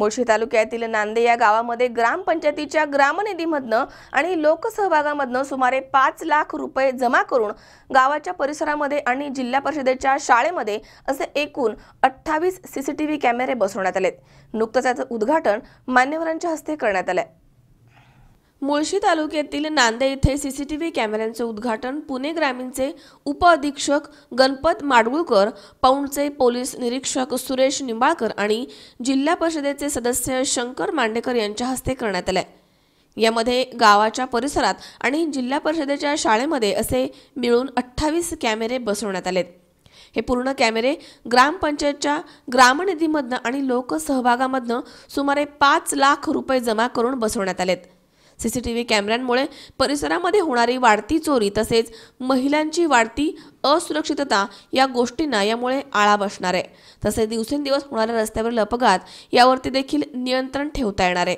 मुळशी तालुक्यातील नांदे या गावामध्ये ग्रामपंचायतीच्या ग्रामनिधीमधनं आणि लोकसहभागामधनं सुमारे पाच लाख रुपये जमा करून गावाच्या परिसरामध्ये आणि जिल्हा परिषदेच्या शाळेमध्ये असे एकूण अठ्ठावीस सीसीटीव्ही कॅमेरे बसवण्यात आलेत. नुकतंच याचं उद्घाटन मान्यवरांच्या हस्ते करण्यात आलंय. मुळशी तालुक्यातील नांदे येथे सीसीटीव्ही कॅमेऱ्यांचे उद्घाटन. पुणे ग्रामीणचे उपअधीक्षक गणपत माडगुळकर पौंडचे पोलीस निरीक्षक सुरेश निंबाळकर आणि जिल्हा परिषदेचे सदस्य शंकर मांडेकर यांच्या हस्ते करण्यात आले. यामध्ये गावाच्या परिसरात आणि जिल्हा परिषदेच्या शाळेमध्ये असे मिळून अठ्ठावीस कॅमेरे बसवण्यात आलेत. हे पूर्ण कॅमेरे ग्रामपंचायतच्या ग्रामनिधीमधनं आणि लोकसहभागामधनं सुमारे पाच लाख रुपये जमा करून बसवण्यात आलेत. सी सी टी व्ही कॅमेऱ्यांमुळे परिसरामध्ये होणारी वाढती चोरी तसेच महिलांची वाढती असुरक्षितता या गोष्टींना यामुळे आळा बसणार आहे. तसेच दिवसेंदिवस होणाऱ्या रस्त्यावरील अपघात यावरती देखील नियंत्रण ठेवता येणार आहे.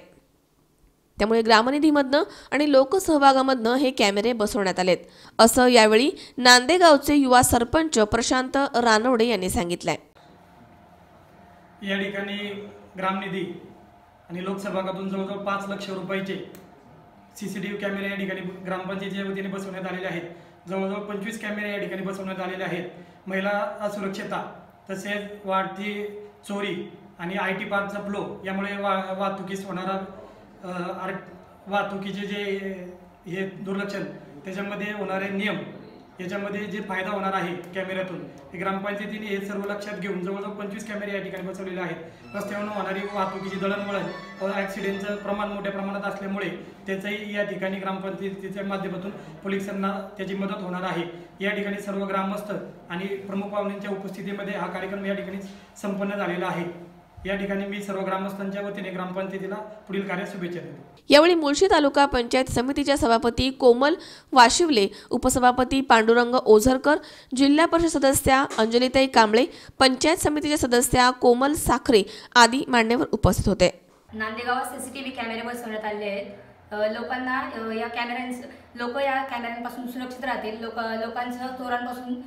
त्यामुळे ग्रामनिधीमधनं आणि लोकसहभागामधनं हे कॅमेरे बसवण्यात आलेत. असं यावेळी नांदेगावचे युवा सरपंच प्रशांत रानवडे यांनी सांगितलंय. या ठिकाणी ग्रामनिधी आणि लोकसहभागातून जवळजवळ पाच लक्ष रुपयाचे सी सी टी व्ही कॅमेरे या ठिकाणी ग्रामपंचायतीच्या वतीने बसवण्यात आलेले आहेत. जवळजवळ पंचवीस कॅमेरे या ठिकाणी बसवण्यात आलेले आहेत. महिला असुरक्षता तसेच वाढती चोरी आणि आय टी पार्कचा फ्लो यामुळे वा वाहतुकीस होणारा आर- वाहतुकीचे जे हे दुर्लक्षण त्याच्यामध्ये होणारे नियम याच्यामध्ये जे फायदा होणार आहे कॅमेऱ्यातून हे ग्रामपंचायतीने हे सर्व लक्षात घेऊन जवळजवळ पंचवीस कॅमेरे या ठिकाणी बसवलेले आहेत. रस्त्यावरून होणारी वाहतुकीची दळणवळण व ॲक्सिडेंटचं प्रमाण मोठ्या प्रमाणात असल्यामुळे त्याचंही या ठिकाणी ग्रामपंचायतीच्या माध्यमातून पोलिसांना त्याची मदत होणार आहे. या ठिकाणी सर्व ग्रामस्थ आणि प्रमुख पाहुण्यांच्या उपस्थितीमध्ये हा कार्यक्रम या ठिकाणी संपन्न झालेला आहे. या ठिकाणी मी सर्व ग्रामस्थांच्या वतीने ग्रामपंचायतीला पुढील कार्यात शुभेच्छा देतो. यावेळी मुळशी तालुका पंचायत समितीच्या सभापती कोमल वाशिवले उपसभापती पांडुरंग ओझरकर जिल्हा परिषद सदस्या अंजलीताई कांबळे पंचायत समितीच्या सदस्या कोमल साखरे आदी मान्यवर उपस्थित होते. नांदेगावात सीसीटीव्ही कॅमेरे बसवण्यात आले आहेत. लोकांना या कॅमेऱ्यांस लोक या कॅमेऱ्यांपासून सुरक्षित राहतील. लोक लोकांसह चोरांपासून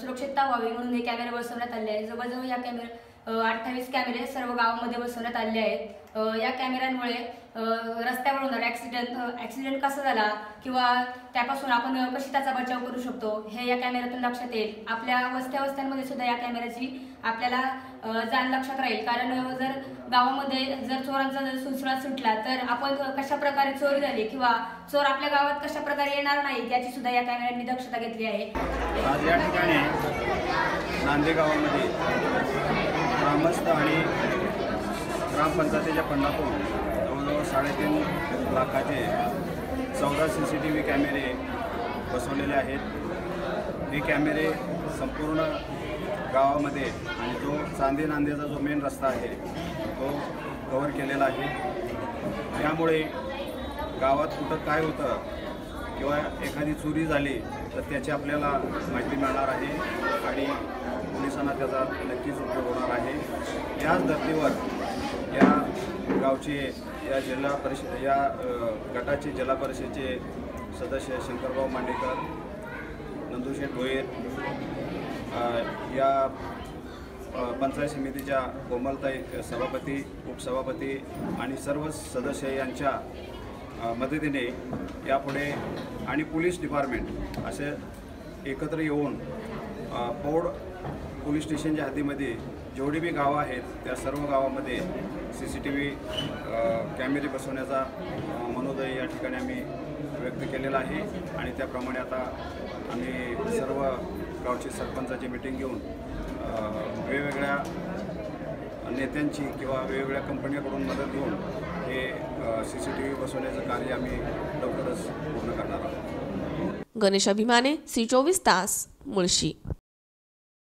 सुरक्षितता व्हावी म्हणून हे कॅमेरे बसवण्यात आले आहेत जवळजवळ या कॅमेरे अठ्ठावीस कॅमेरे सर्व गावामध्ये बसवण्यात आले आहेत. या कॅमेऱ्यांमुळे रस्त्यावर होणारा ॲक्सिडेंट ॲक्सिडेंट कसा झाला किंवा त्यापासून आपण कशी त्याचा बचाव करू शकतो हे या कॅमेऱ्यातून लक्षात येईल. आपल्या वस्त्या वस्त्यांमध्ये सुद्धा या कॅमेऱ्याची आपल्याला जाण लक्षात राहील. कारण जर गावामध्ये जर चोरांचा जर सुळसुळाट सुटला तर आपण कशा प्रकारे चोरी झाली किंवा चोर आपल्या गावात कशा प्रकारे येणार नाही याची सुद्धा या कॅमेऱ्यांनी दक्षता घेतली आहे. आज या ठिकाणी नांदेगावामध्ये ग्रामस्थ आणि ग्रामपंचायतीच्या फंडातून जवळजवळ साडेतीन लाखाचे चौदा सी सी टी व्ही कॅमेरे बसवलेले आहेत. हे कॅमेरे संपूर्ण गावामध्ये आणि जो चांदी नांदेचा जो मेन रस्ता आहे तो कव्हर केलेला आहे. त्यामुळे गावात कुठं काय होतं किंवा एखादी चोरी झाली तर त्याची आपल्याला माहिती मिळणार आहे आणि पोलिसांना त्याचा नक्कीच उपयोग याच धर्तीवर या गावचे या जिल्हा परिषद या गटाचे जिल्हा परिषदेचे सदस्य शंकरराव मांडेकर नंदुशेठ भोईर या पंचायत समितीच्या कोमलताई सभापती उपसभापती आणि सर्व सदस्य यांच्या मदतीने यापुढे आणि पोलीस डिपार्टमेंट असे एकत्र येऊन पौड पोलीस स्टेशनच्या हद्दीमध्ये जेवढी बी गावं आहेत त्या सर्व गावामध्ये सी सी टी व्ही कॅमेरे बसवण्याचा मनोदय या ठिकाणी आम्ही व्यक्त केलेला आहे. आणि त्याप्रमाणे आता आम्ही सर्व गावची सरपंचाची मिटिंग घेऊन वेगवेगळ्या नेत्यांची किंवा वेगवेगळ्या कंपन्याकडून मदत घेऊन हे सी सी टी व्ही बसवण्याचं कार्य आम्ही लवकरच पूर्ण करणार आहोत. गणेश अभिमाने सी चोवीस तास मुळशी.